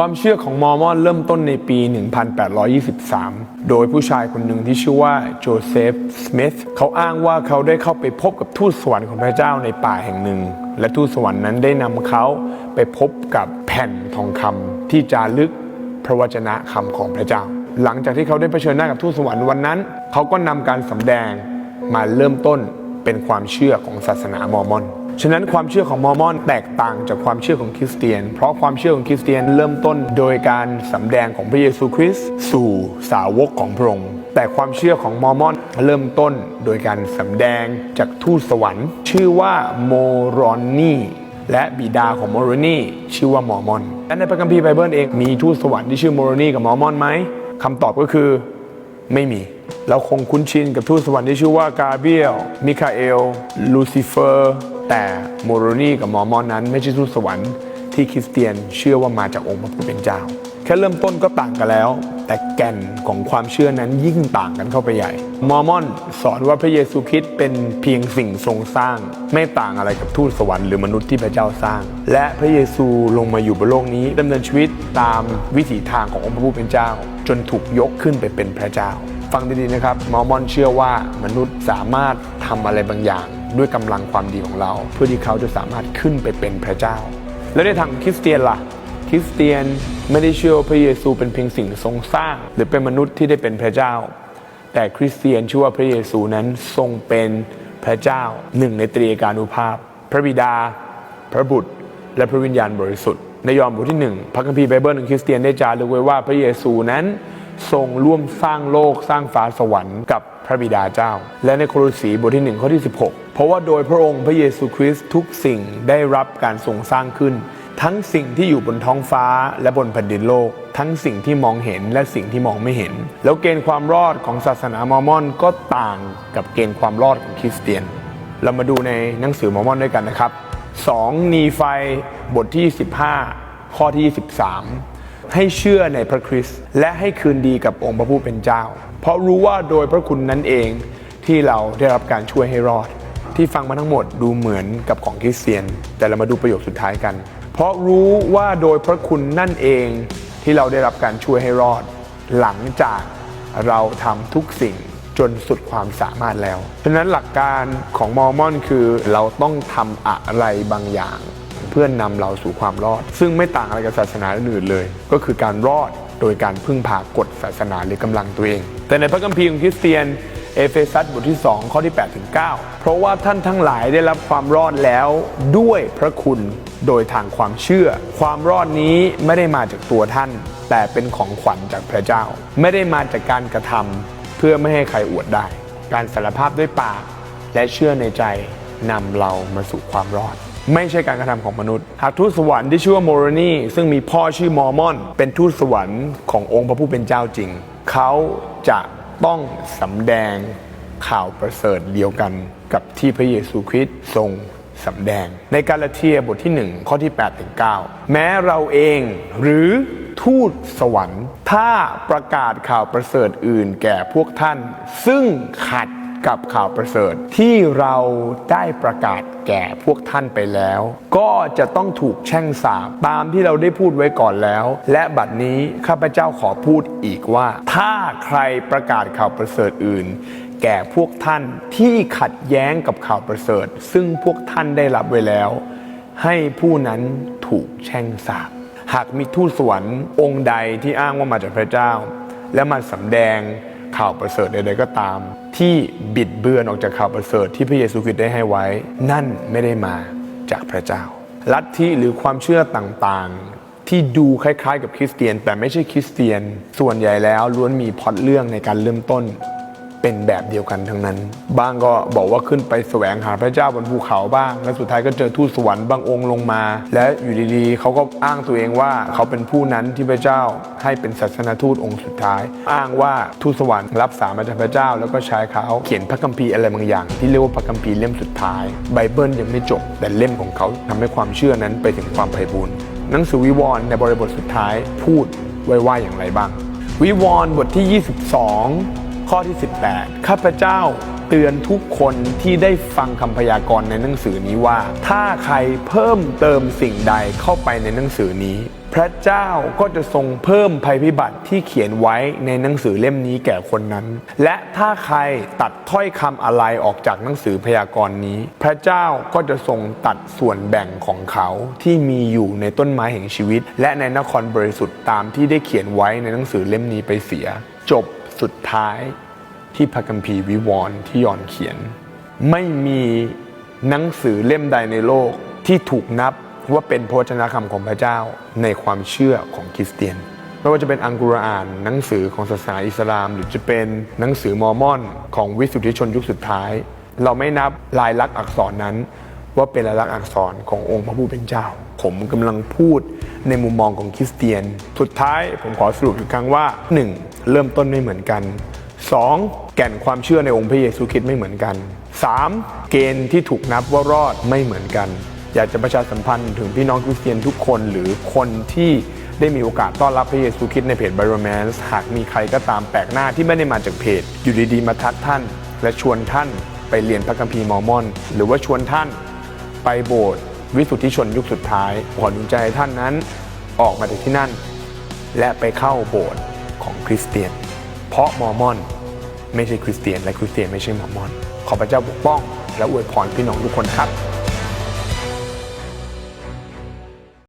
ความเชื่อของมอร์มอนเริ่มต้นในปี 1823 โดยผู้ชายคนหนึ่งที่ชื่อว่าโจเซฟ สมิธ เขาอ้างว่าเขาได้เข้าไปพบกับทูตสวรรค์ของพระเจ้าในป่าแห่งหนึ่ง และทูตสวรรค์นั้นได้นำเขาไปพบกับแผ่นทองคำที่จารึกพระวจนะคำของพระเจ้า หลังจากที่เขาได้เผชิญหน้ากับทูตสวรรค์วันนั้น เขาก็นำการสำแดงมาเริ่มต้นเป็นความเชื่อของศาสนามอร์มอน ฉะนั้นความเชื่อของมอร์มอนแตกต่างจากความเชื่อของคริสเตียน เพราะความเชื่อของคริสเตียนเริ่มต้นโดยการสำแดงของพระเยซูคริสต์สู่สาวกของพระองค์แต่ความเชื่อของมอร์มอนเริ่มต้นโดยการสำแดงจากทูตสวรรค์ ชื่อว่าโมรอนนีและบิดาของโมโรนีชื่อว่ามอร์มอนและในพระคัมภีร์ไบเบิลเองมีทูตสวรรค์ที่ชื่อโมโรนีกับมอร์มอนไหมคำตอบก็คือ ไม่มี เราคงคุ้นชินกับทูตสวรรค์ที่ชื่อว่ากาเบียล มิคาเอล ลูซิเฟอร์ แต่โมโรนีกับมอมอนนั้น ไม่ใช่ทูตสวรรค์ที่คริสเตียนเชื่อว่ามาจากองค์พระผู้เป็นเจ้า แค่เริ่มต้นก็ต่างกันแล้ว แต่แก่นของความเชื่อนั้นยิ่งต่างกันเข้าไปใหญ่ มอร์มอนสอนว่าพระเยซูคริสต์เป็นเพียงสิ่งทรงสร้าง ไม่ต่างอะไรกับทูตสวรรค์หรือมนุษย์ที่พระเจ้าสร้าง และพระเยซูลงมาอยู่บนโลกนี้ดำเนินชีวิตตามวิถีทางขององค์พระผู้เป็นเจ้า จนถูกยกขึ้นไปเป็นพระเจ้า ฟังดีๆนะครับมอร์มอนเชื่อว่ามนุษย์สามารถทำอะไรบางอย่าง ด้วยกำลังความดีของเรา เพื่อที่เขาจะสามารถขึ้นไปเป็นพระเจ้า แล้วในทางคริสเตียนล่ะ คริสเตียนไม่ได้เชื่อว่าพระเยซูเป็นเพียงสิ่งทรงสร้าง หรือเป็นมนุษย์ที่ได้เป็นพระเจ้า แต่คริสเตียนเชื่อว่าพระเยซูนั้นทรงเป็นพระเจ้าหนึ่งในตรีเอกานุภาพ พระบิดา พระบุตร และพระวิญญาณบริสุทธิ์ในยอห์นบทที่หนึ่งพระคัมภีร์ไบเบิลของคริสเตียนได้จารึกไว้ว่าพระเยซูนั้นทรงร่วมสร้างโลกสร้างฟ้าสวรรค์กับพระบิดาเจ้า และในโครสีบทที่หนึ่งข้อที่ 16 เพราะว่าโดยพระองค์พระเยซูคริสต์ทุกสิ่งได้รับการทรงสร้างขึ้น ทั้งสิ่งที่อยู่บนท้องฟ้าและบนแผ่นดินโลก ทั้งสิ่งที่มองเห็นและสิ่งที่มองไม่เห็น แล้วเกณฑ์ความรอดของศาสนามอร์มอนก็ต่างกับเกณฑ์ความรอดของคริสเตียน เรามาดูในหนังสือมอร์มอนด้วยกันนะครับ 2 นีไฟบทที่ 15 ข้อที่ 23 ให้เชื่อในพระคริสต์และให้คืนดีกับองค์พระผู้เป็นเจ้า เพราะรู้ว่าโดยพระคุณนั้นเองที่เราได้รับการช่วยให้รอด ที่ฟังมาทั้งหมดดูเหมือนกับของคริสเตียน แต่เรามาดูประโยคสุดท้ายกัน เพราะรู้ว่าโดยพระคุณนั่นเองที่เราได้รับการช่วยให้รอด หลังจากเราทำทุกสิ่งจนสุดความสามารถแล้ว ฉะนั้นหลักการของมอร์มอนคือเราต้องทำอะไรบางอย่าง เพื่อนนำเราสู่ความรอด ซึ่งไม่ต่างอะไรกับศาสนาอื่นเลย ก็คือการรอดโดยการพึ่งพากฎศาสนาหรือกำลังตัวเอง แต่ในพระคัมภีร์ของคริสเตียน เอเฟซัสบทที่ 2 ข้อที่8ถึง9เพราะว่าท่านทั้งหลายได้รับความรอดแล้วด้วยพระคุณโดยทางความเชื่อ ความรอดนี้ไม่ได้มาจากตัวท่าน แต่เป็นของขวัญจากพระเจ้า ไม่ได้มาจากการกระทำเพื่อไม่ให้ใครอวดได้ การสารภาพด้วยปากและเชื่อในใจนำเรามาสู่ความรอด ไม่ใช่การกระทำของมนุษย์ หากทูตสวรรค์ที่ชื่อว่าโมรนีซึ่งมีพ่อชื่อมอร์มอน เป็นทูตสวรรค์ขององค์พระผู้เป็นเจ้าจริง เขาจะ ต้องสำแดงข่าวประเสริฐเดียวกันกับที่พระเยซูคริสต์ทรงสำแดง ในกาลาเทียบทที่ 1 ข้อที่8ถึง9แม้เราเองหรือทูตสวรรค์ ถ้าประกาศข่าวประเสริฐอื่นแก่พวกท่าน ซึ่งขัด กับข่าวประเสริฐ ที่เราได้ประกาศแก่พวกท่านไปแล้ว ก็จะต้องถูกแช่งสาปตามที่เราได้พูดไว้ก่อนแล้ว และบัดนี้ข้าพเจ้าขอพูดอีกว่า ถ้าใครประกาศข่าวประเสริฐอื่น แก่พวกท่านที่ขัดแย้งกับข่าวประเสริฐ ซึ่งพวกท่านได้รับไว้แล้ว ให้ผู้นั้นถูกแช่งสาปหากมีทูตสวรรค์องค์ใดที่อ้างว่ามาจากพระเจ้า และมาสำแดงข่าวประเสริฐใดๆก็ตาม ที่บิดเบือนออกจากข่าวประเสริฐที่พระเยซูคริสต์ได้ให้ไว้ นั่นไม่ได้มาจากพระเจ้า ลัทธิหรือความเชื่อต่างๆ ที่ดูคล้ายๆ กับคริสเตียน แต่ไม่ใช่คริสเตียน ส่วนใหญ่แล้วล้วนมีพอดเรื่องในการเริ่มต้น เป็นแบบเดียวกันทั้งนั้นบางก็บอกว่าขึ้นไปแสวงหาพระเจ้าบนภูเขาบ้าง และสุดท้ายก็เจอทูตสวรรค์บางองค์ลงมา และอยู่ดีๆ เขาก็อ้างตัวเองว่าเขาเป็นผู้นั้นที่พระเจ้าให้เป็นศาสนาทูตองค์สุดท้าย อ้างว่าทูตสวรรค์รับสารมาจากพระเจ้า แล้วก็ใช้เขาเขียนพระคัมภีร์อะไรบางอย่าง ที่เรียกว่าพระคัมภีร์เล่มสุดท้ายไบเบิลยังไม่จบแต่เล่มของเขาทำให้ความเชื่อนั้นไปถึงความไพบูรณ์หนังสือวิวรณ์ในบริบทสุดท้ายพูดไว้ว่าอย่างไรบ้าง วิวรณ์บทที่ 22 ข้อที่ 18 ข้าพเจ้าเตือนทุกคนที่ได้ฟังคำพยากรณ์ในหนังสือนี้ว่า ถ้าใครเพิ่มเติมสิ่งใดเข้าไปในหนังสือนี้ พระเจ้าก็จะทรงเพิ่มภัยพิบัติที่เขียนไว้ในหนังสือเล่มนี้แก่คนนั้น และถ้าใครตัดถ้อยคำอะไรออกจากหนังสือพยากรณ์นี้ พระเจ้าก็จะทรงตัดส่วนแบ่งของเขาที่มีอยู่ในต้นไม้แห่งชีวิต และในนครบริสุทธิ์ตามที่ได้เขียนไว้ในหนังสือเล่มนี้ไปเสีย จบ สุดท้ายที่พระคัมภีร์วิวรณ์ที่ยอนเขียน ไม่มีหนังสือเล่มใดในโลกที่ถูกนับว่าเป็นพระวจนะคำของพระเจ้าในความเชื่อของคริสเตียนไม่ว่าจะเป็นอังกุรอาน หนังสือของศาสนาอิสลาม หรือจะเป็นหนังสือมอร์มอนของวิสุทธิชนยุคสุดท้าย เราไม่นับลายลักษณ์อักษรนั้น ว่าเป็นลายลักษณ์อักษรขององค์พระผู้เป็นเจ้า ผมกำลังพูดในมุมมองของคริสเตียน สุดท้ายผมขอสรุปอีกครั้งว่า 1. เริ่มต้นไม่เหมือนกัน 2. แก่นความเชื่อในองค์พระเยซูคริสต์ไม่เหมือนกัน 3. เกณฑ์ที่ถูกนับว่ารอดไม่เหมือนกัน อยากจะประชาสัมพันธ์ถึงพี่น้องคริสเตียนทุกคนหรือคนที่ได้มีโอกาสต้อนรับพระเยซูคริสต์ในเพจ b i r o m a n c e หากมีใครก็ตามแปลกหน้าที่ไม่ได้มาจากเพจ อยู่ดีๆมาทักท่าน และชวนท่านไปเรียนพระคัมภีร์มอร์มอน หรือว่าชวนท่านไปโบสถ์วิสุทธิชนยุคสุดท้ายขอหนุนใจให้ท่านนั้นออกมาจากที่นั่น และไปเข้าโบสถ์ คริสเตียน เพราะมอร์มอน ไม่ใช่คริสเตียน และคริสเตียนไม่ใช่มอร์มอน ขอพระเจ้าปกป้อง และอวยพรพี่น้องทุกคนครับ